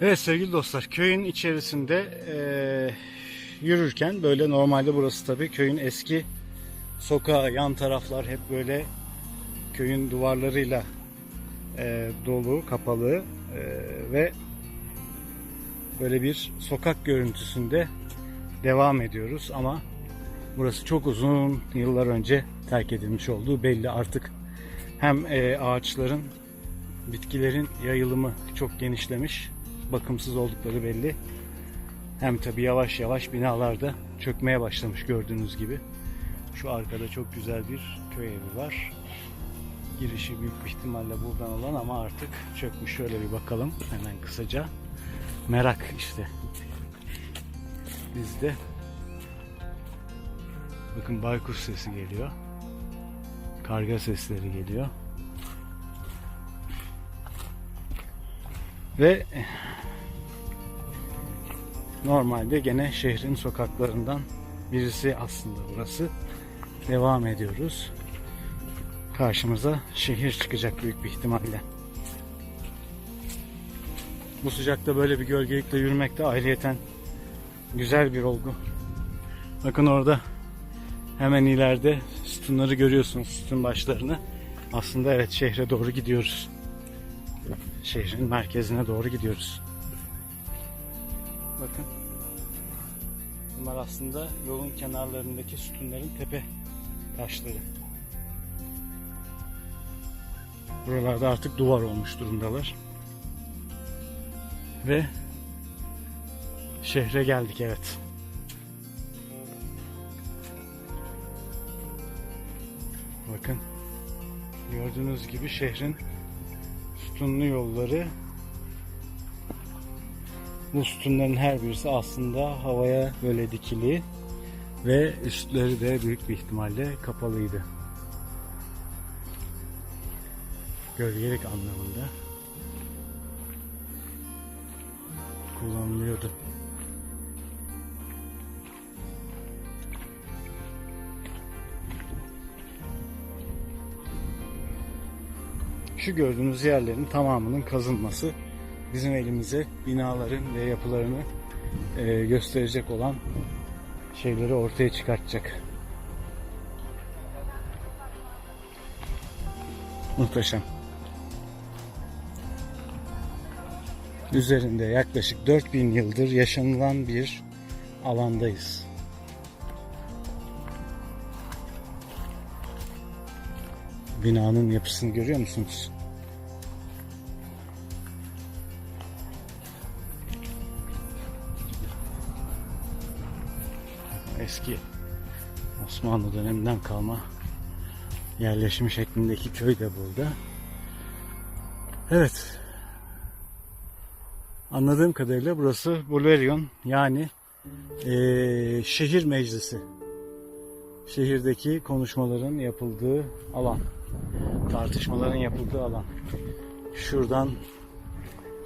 Evet sevgili dostlar köyün içerisinde eee, yürürken böyle normalde burası tabii köyün eski sokağı yan taraflar hep böyle köyün duvarlarıyla eee, dolu kapalı eee, ve böyle bir sokak görüntüsünde devam ediyoruz. Ama burası çok uzun yıllar önce terk edilmiş olduğu belli artık. Hem eee, ağaçların bitkilerin yayılımı çok genişlemiş bakımsız oldukları belli. Hem tabi yavaş yavaş binalarda çökmeye başlamış gördüğünüz gibi. Şu arkada çok güzel bir köy evi var. Girişi büyük bir ihtimalle buradan olan ama artık çökmüş. Şöyle bir bakalım hemen kısaca. Merak işte. Bizde. Bakın baykuş sesi geliyor. Karga sesleri geliyor. Ve normalde gene şehrin sokaklarından birisi aslında burası. Devam ediyoruz. Karşımıza şehir çıkacak büyük bir ihtimalle. Bu sıcakta böyle bir gölgelikle yürümek de ayrıyeten güzel bir olgu. Bakın orada hemen ileride sütunları görüyorsunuz sütun başlarını. Aslında evet şehre doğru gidiyoruz. Şehrin merkezine doğru gidiyoruz. Bakın. Bunlar aslında yolun kenarlarındaki sütunların tepe taşları. Buralarda artık duvar olmuş durumdalar. Ve şehre geldik evet. Bakın. Gördüğünüz gibi şehrin sütunlu yolları bu sütunların her birisi aslında havaya böyle dikili ve üstleri de büyük bir ihtimalle kapalıydı. Gölgelik anlamında kullanılıyordu. Şu gördüğünüz yerlerin tamamının kazılması bizim elimize binaların ve yapılarını e, gösterecek olan şeyleri ortaya çıkartacak. Muhteşem. Üzerinde yaklaşık 4000 yıldır yaşanılan bir alandayız. Binanın yapısını görüyor musunuz? Eski Osmanlı döneminden kalma yerleşim şeklindeki köy de burada. Evet. Anladığım kadarıyla burası Bulverion yani eee, şehir meclisi. Şehirdeki konuşmaların yapıldığı alan. Tartışmaların yapıldığı alan. Şuradan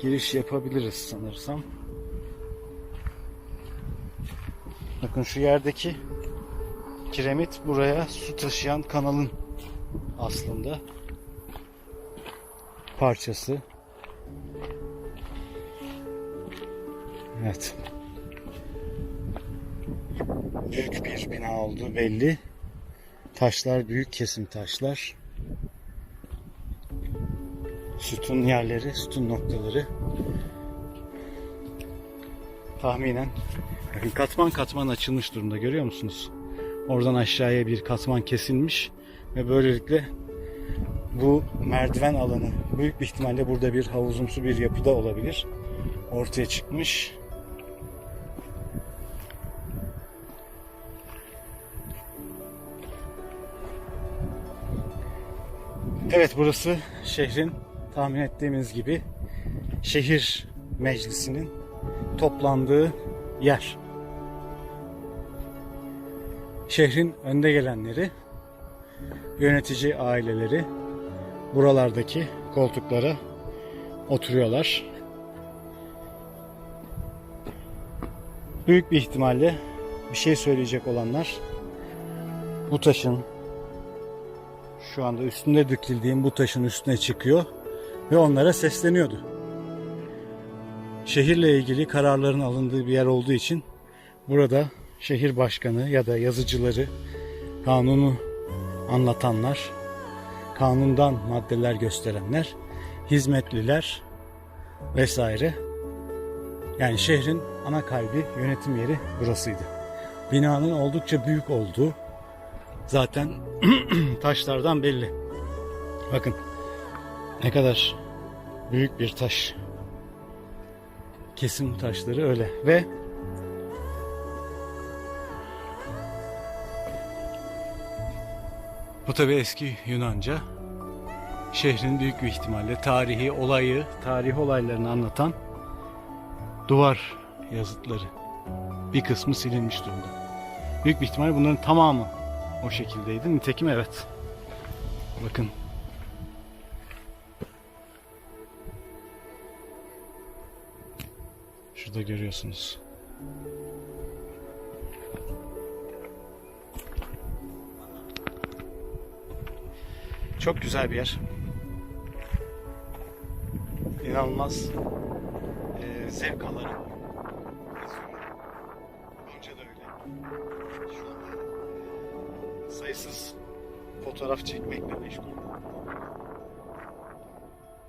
giriş yapabiliriz sanırsam. Bakın şu yerdeki kiremit buraya su taşıyan kanalın aslında parçası. Evet. Büyük bir bina olduğu belli. Taşlar büyük kesim taşlar. Sütun yerleri, sütun noktaları. Tahminen katman katman açılmış durumda görüyor musunuz? Oradan aşağıya bir katman kesilmiş ve böylelikle bu merdiven alanı büyük bir ihtimalle burada bir havuzumsu bir yapıda olabilir. Ortaya çıkmış. Evet burası şehrin tahmin ettiğimiz gibi şehir meclisinin toplandığı yer. Şehrin önde gelenleri, yönetici aileleri buralardaki koltuklara oturuyorlar. Büyük bir ihtimalle bir şey söyleyecek olanlar bu taşın şu anda üstünde dikildiğim bu taşın üstüne çıkıyor ve onlara sesleniyordu. şehirle ilgili kararların alındığı bir yer olduğu için burada şehir başkanı ya da yazıcıları, kanunu anlatanlar, kanundan maddeler gösterenler, hizmetliler vesaire. Yani şehrin ana kalbi, yönetim yeri burasıydı. Binanın oldukça büyük olduğu zaten taşlardan belli. Bakın ne kadar büyük bir taş. Kesim taşları öyle ve bu tabi eski Yunanca. Şehrin büyük bir ihtimalle tarihi olayı, tarih olaylarını anlatan duvar yazıtları. Bir kısmı silinmiş durumda. Büyük bir ihtimalle bunların tamamı o şekildeydi. Nitekim evet. Bakın. Şurada görüyorsunuz. Çok güzel bir yer. İnanılmaz eee, zevk alırım. Önce de öyle. Şu eee, sayısız fotoğraf çekmekle meşgul.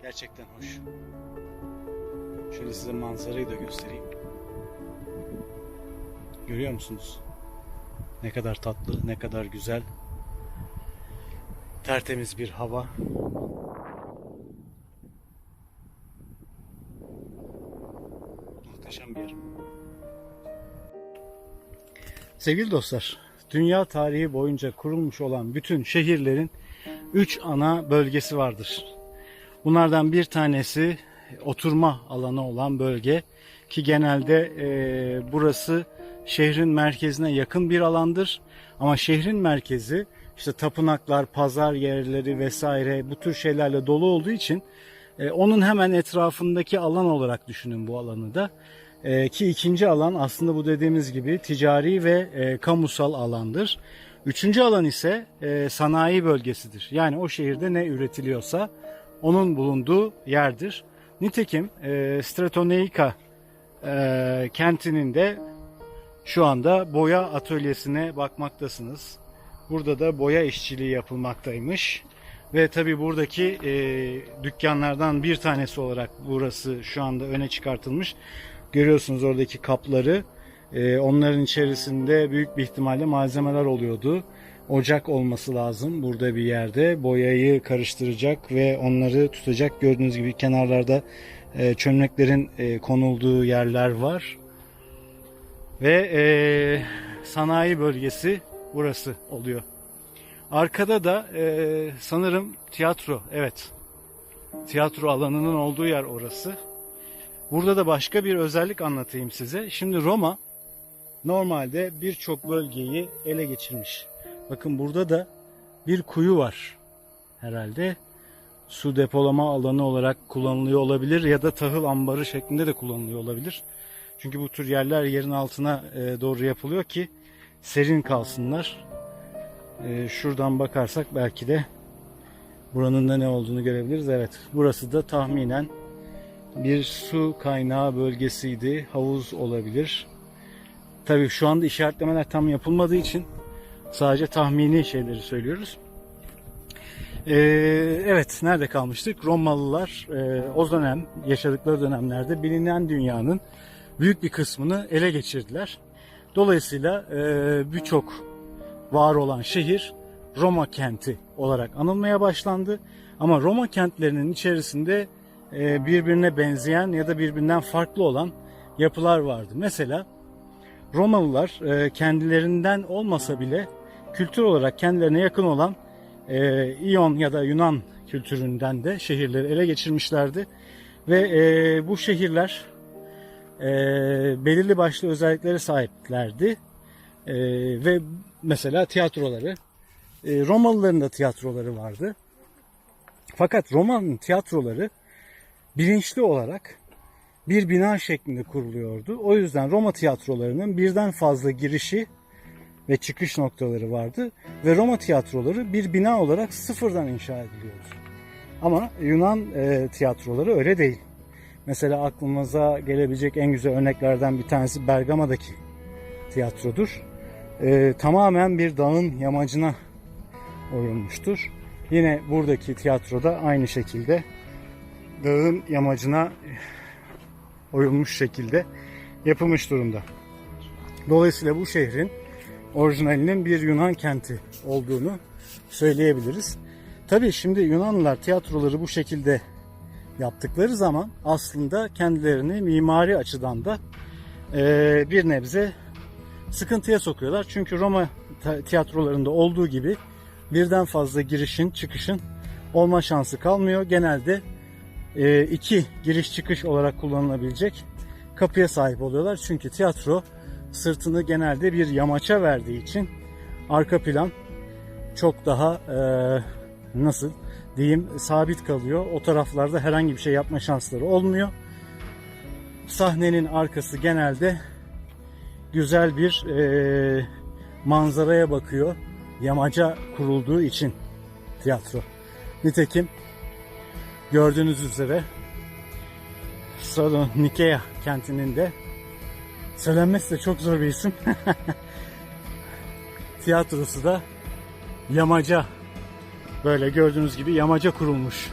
Gerçekten hoş. Şöyle size manzarayı da göstereyim. Görüyor musunuz? Ne kadar tatlı, ne kadar güzel. Tertemiz bir hava. Muhteşem bir yer. Sevgili dostlar, dünya tarihi boyunca kurulmuş olan bütün şehirlerin 3 ana bölgesi vardır. Bunlardan bir tanesi oturma alanı olan bölge ki genelde e, burası şehrin merkezine yakın bir alandır. Ama şehrin merkezi işte tapınaklar, pazar yerleri vesaire bu tür şeylerle dolu olduğu için e, onun hemen etrafındaki alan olarak düşünün bu alanı da. E, ki ikinci alan aslında bu dediğimiz gibi ticari ve e, kamusal alandır. Üçüncü alan ise e, sanayi bölgesidir. Yani o şehirde ne üretiliyorsa onun bulunduğu yerdir. Nitekim e, Stratoneika e, kentinin de şu anda boya atölyesine bakmaktasınız. Burada da boya işçiliği yapılmaktaymış. Ve tabi buradaki e, dükkanlardan bir tanesi olarak burası şu anda öne çıkartılmış. Görüyorsunuz oradaki kapları. E, onların içerisinde büyük bir ihtimalle malzemeler oluyordu. Ocak olması lazım burada bir yerde. Boyayı karıştıracak ve onları tutacak. Gördüğünüz gibi kenarlarda e, çömleklerin e, konulduğu yerler var. Ve e, sanayi bölgesi burası oluyor. Arkada da sanırım tiyatro, evet. Tiyatro alanının olduğu yer orası. Burada da başka bir özellik anlatayım size. Şimdi Roma normalde birçok bölgeyi ele geçirmiş. Bakın burada da bir kuyu var herhalde. Su depolama alanı olarak kullanılıyor olabilir ya da tahıl ambarı şeklinde de kullanılıyor olabilir. Çünkü bu tür yerler yerin altına e, doğru yapılıyor ki serin kalsınlar. E, şuradan bakarsak belki de buranın da ne olduğunu görebiliriz. Evet burası da tahminen bir su kaynağı bölgesiydi. Havuz olabilir. Tabii şu anda işaretlemeler tam yapılmadığı için sadece tahmini şeyleri söylüyoruz. Ee, evet nerede kalmıştık? Romalılar e, o dönem yaşadıkları dönemlerde bilinen dünyanın büyük bir kısmını ele geçirdiler. Dolayısıyla e, birçok var olan şehir Roma kenti olarak anılmaya başlandı. Ama Roma kentlerinin içerisinde e, birbirine benzeyen ya da birbirinden farklı olan yapılar vardı. Mesela Romalılar e, kendilerinden olmasa bile kültür olarak kendilerine yakın olan e, İyon ya da Yunan kültüründen de şehirleri ele geçirmişlerdi. Ve e, bu şehirler e, belirli başlı özelliklere sahiplerdi. E, ve mesela tiyatroları, e, Romalıların da tiyatroları vardı. Fakat Roma'nın tiyatroları bilinçli olarak bir bina şeklinde kuruluyordu. O yüzden Roma tiyatrolarının birden fazla girişi ve çıkış noktaları vardı ve Roma tiyatroları bir bina olarak sıfırdan inşa ediliyordu. Ama Yunan e, tiyatroları öyle değil. Mesela aklınıza gelebilecek en güzel örneklerden bir tanesi Bergama'daki tiyatrodur. Ee, tamamen bir dağın yamacına oyulmuştur. Yine buradaki tiyatroda aynı şekilde dağın yamacına oyulmuş şekilde yapılmış durumda. Dolayısıyla bu şehrin orijinalinin bir Yunan kenti olduğunu söyleyebiliriz. Tabii şimdi Yunanlılar tiyatroları bu şekilde yaptıkları zaman aslında kendilerini mimari açıdan da eee, bir nebze sıkıntıya sokuyorlar. Çünkü Roma tiyatrolarında olduğu gibi birden fazla girişin çıkışın olma şansı kalmıyor. Genelde e, iki giriş çıkış olarak kullanılabilecek kapıya sahip oluyorlar. Çünkü tiyatro sırtını genelde bir yamaça verdiği için arka plan çok daha e, nasıl diyeyim sabit kalıyor. O taraflarda herhangi bir şey yapma şansları olmuyor. Sahnenin arkası genelde güzel bir e, manzaraya bakıyor. Yamaca kurulduğu için tiyatro. Nitekim gördüğünüz üzere Salonikea kentinin de söylenmesi de çok zor bir isim. Tiyatrosu da yamaca böyle gördüğünüz gibi yamaca kurulmuş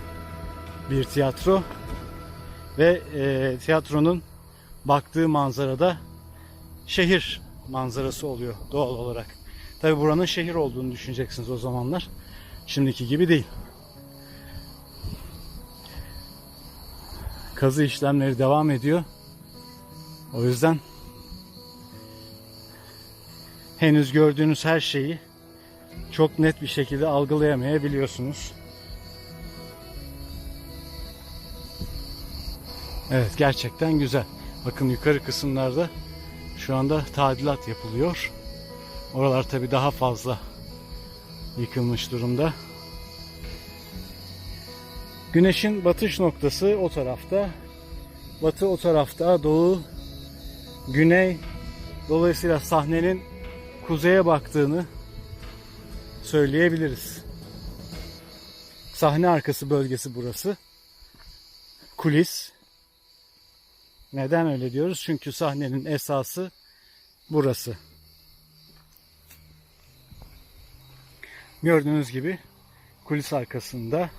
bir tiyatro ve e, tiyatronun baktığı manzarada şehir manzarası oluyor doğal olarak. Tabi buranın şehir olduğunu düşüneceksiniz o zamanlar. Şimdiki gibi değil. Kazı işlemleri devam ediyor. O yüzden henüz gördüğünüz her şeyi çok net bir şekilde algılayamayabiliyorsunuz. Evet gerçekten güzel. Bakın yukarı kısımlarda şu anda tadilat yapılıyor. Oralar tabi daha fazla yıkılmış durumda. Güneşin batış noktası o tarafta. Batı o tarafta, doğu, güney. Dolayısıyla sahnenin kuzeye baktığını söyleyebiliriz. Sahne arkası bölgesi burası. Kulis. Neden öyle diyoruz? Çünkü sahnenin esası burası. Gördüğünüz gibi kulis arkasında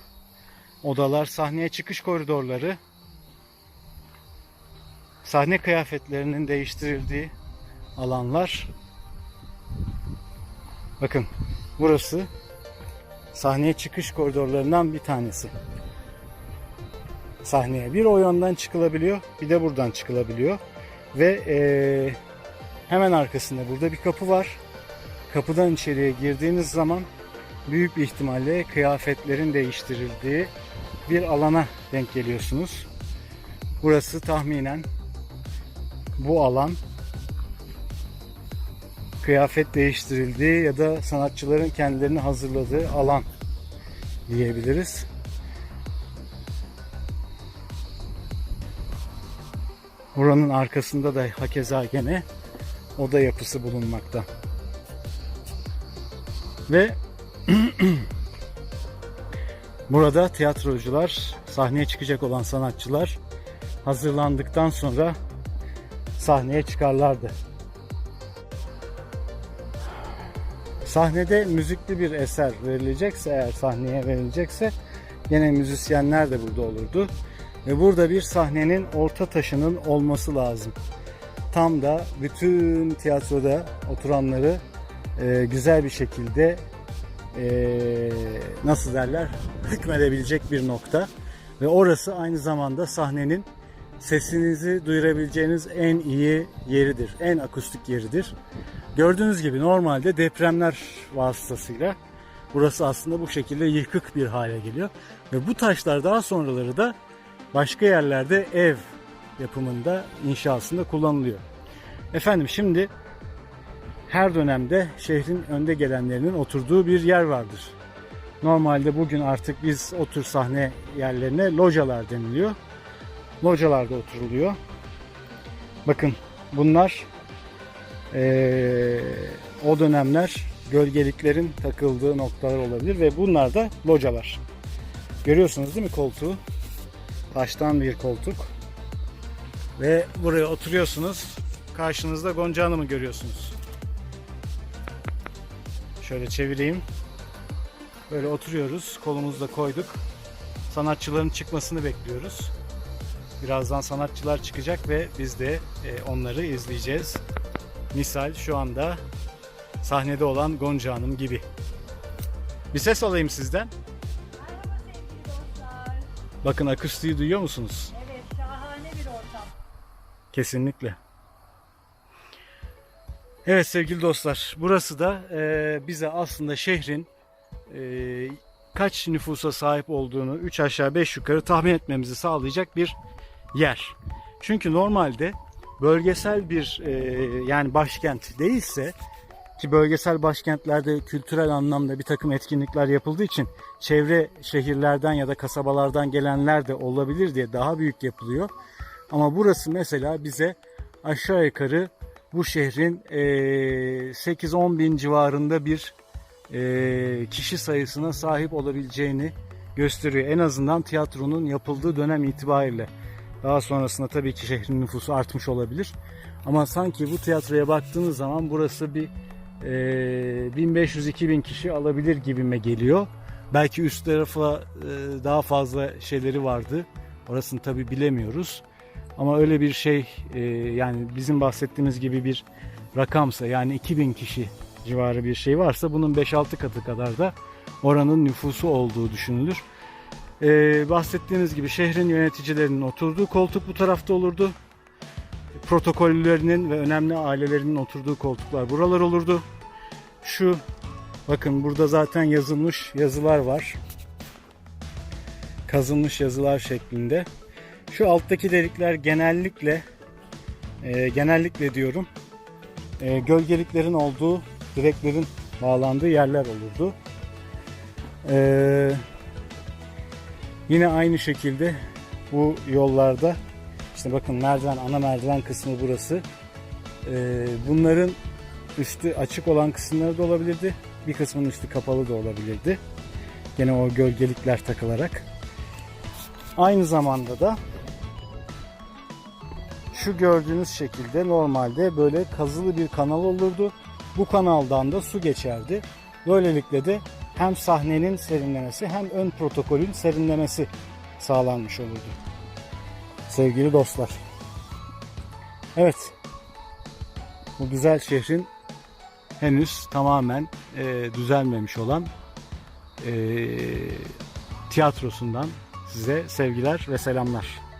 odalar, sahneye çıkış koridorları, sahne kıyafetlerinin değiştirildiği alanlar. Bakın burası sahneye çıkış koridorlarından bir tanesi. Sahneye bir o yönden çıkılabiliyor, bir de buradan çıkılabiliyor. Ve eee, hemen arkasında burada bir kapı var. Kapıdan içeriye girdiğiniz zaman büyük bir ihtimalle kıyafetlerin değiştirildiği bir alana denk geliyorsunuz. Burası tahminen bu alan kıyafet değiştirildiği ya da sanatçıların kendilerini hazırladığı alan diyebiliriz. Buranın arkasında da hakeza gene oda yapısı bulunmakta. Ve burada tiyatrocular, sahneye çıkacak olan sanatçılar hazırlandıktan sonra sahneye çıkarlardı. Sahnede müzikli bir eser verilecekse eğer sahneye verilecekse gene müzisyenler de burada olurdu. Ve burada bir sahnenin orta taşının olması lazım. Tam da bütün tiyatroda oturanları e, güzel bir şekilde e, nasıl derler hükmedebilecek bir nokta. Ve orası aynı zamanda sahnenin sesinizi duyurabileceğiniz en iyi yeridir. En akustik yeridir. Gördüğünüz gibi normalde depremler vasıtasıyla burası aslında bu şekilde yıkık bir hale geliyor. Ve bu taşlar daha sonraları da başka yerlerde ev yapımında, inşasında kullanılıyor. Efendim şimdi her dönemde şehrin önde gelenlerinin oturduğu bir yer vardır. Normalde bugün artık biz o tür sahne yerlerine localar deniliyor. Localarda oturuluyor. Bakın bunlar eee, o dönemler gölgeliklerin takıldığı noktalar olabilir ve bunlar da localar. Görüyorsunuz değil mi koltuğu? Taştan bir koltuk. Ve buraya oturuyorsunuz. Karşınızda Gonca Hanım'ı görüyorsunuz. Şöyle çevireyim. Böyle oturuyoruz. Kolumuzda koyduk. Sanatçıların çıkmasını bekliyoruz. Birazdan sanatçılar çıkacak ve biz de e, onları izleyeceğiz. Misal şu anda sahnede olan Gonca Hanım gibi. Bir ses alayım sizden. Merhaba sevgili dostlar. Bakın akustiği duyuyor musunuz? Evet şahane bir ortam. Kesinlikle. Evet sevgili dostlar, burası da e, bize aslında şehrin e, kaç nüfusa sahip olduğunu 3 aşağı 5 yukarı tahmin etmemizi sağlayacak bir yer. Çünkü normalde bölgesel bir e, yani başkent değilse ki bölgesel başkentlerde kültürel anlamda bir takım etkinlikler yapıldığı için çevre şehirlerden ya da kasabalardan gelenler de olabilir diye daha büyük yapılıyor. Ama burası mesela bize aşağı yukarı bu şehrin eee, 8-10 bin civarında bir eee, kişi sayısına sahip olabileceğini gösteriyor. En azından tiyatronun yapıldığı dönem itibariyle. Daha sonrasında tabii ki şehrin nüfusu artmış olabilir. Ama sanki bu tiyatroya baktığınız zaman burası bir eee 1500-2000 kişi alabilir gibime geliyor. Belki üst tarafa eee, daha fazla şeyleri vardı. Orasını tabii bilemiyoruz. Ama öyle bir şey e, yani bizim bahsettiğimiz gibi bir rakamsa yani 2000 kişi civarı bir şey varsa bunun 5-6 katı kadar da oranın nüfusu olduğu düşünülür. E, bahsettiğimiz gibi şehrin yöneticilerinin oturduğu koltuk bu tarafta olurdu. Protokollerinin ve önemli ailelerinin oturduğu koltuklar buralar olurdu. Şu bakın burada zaten yazılmış yazılar var. Kazılmış yazılar şeklinde. Şu alttaki delikler genellikle e, genellikle diyorum e, gölgeliklerin olduğu direklerin bağlandığı yerler olurdu. E, yine aynı şekilde bu yollarda işte bakın merdiven ana merdiven kısmı burası. E, bunların üstü açık olan kısımları da olabilirdi. Bir kısmının üstü kapalı da olabilirdi. Gene o gölgelikler takılarak. Aynı zamanda da şu gördüğünüz şekilde normalde böyle kazılı bir kanal olurdu. Bu kanaldan da su geçerdi. Böylelikle de hem sahnenin serinlemesi hem ön protokolün serinlemesi sağlanmış olurdu. Sevgili dostlar. Evet. Bu güzel şehrin henüz tamamen e, düzelmemiş olan e, tiyatrosundan size sevgiler ve selamlar.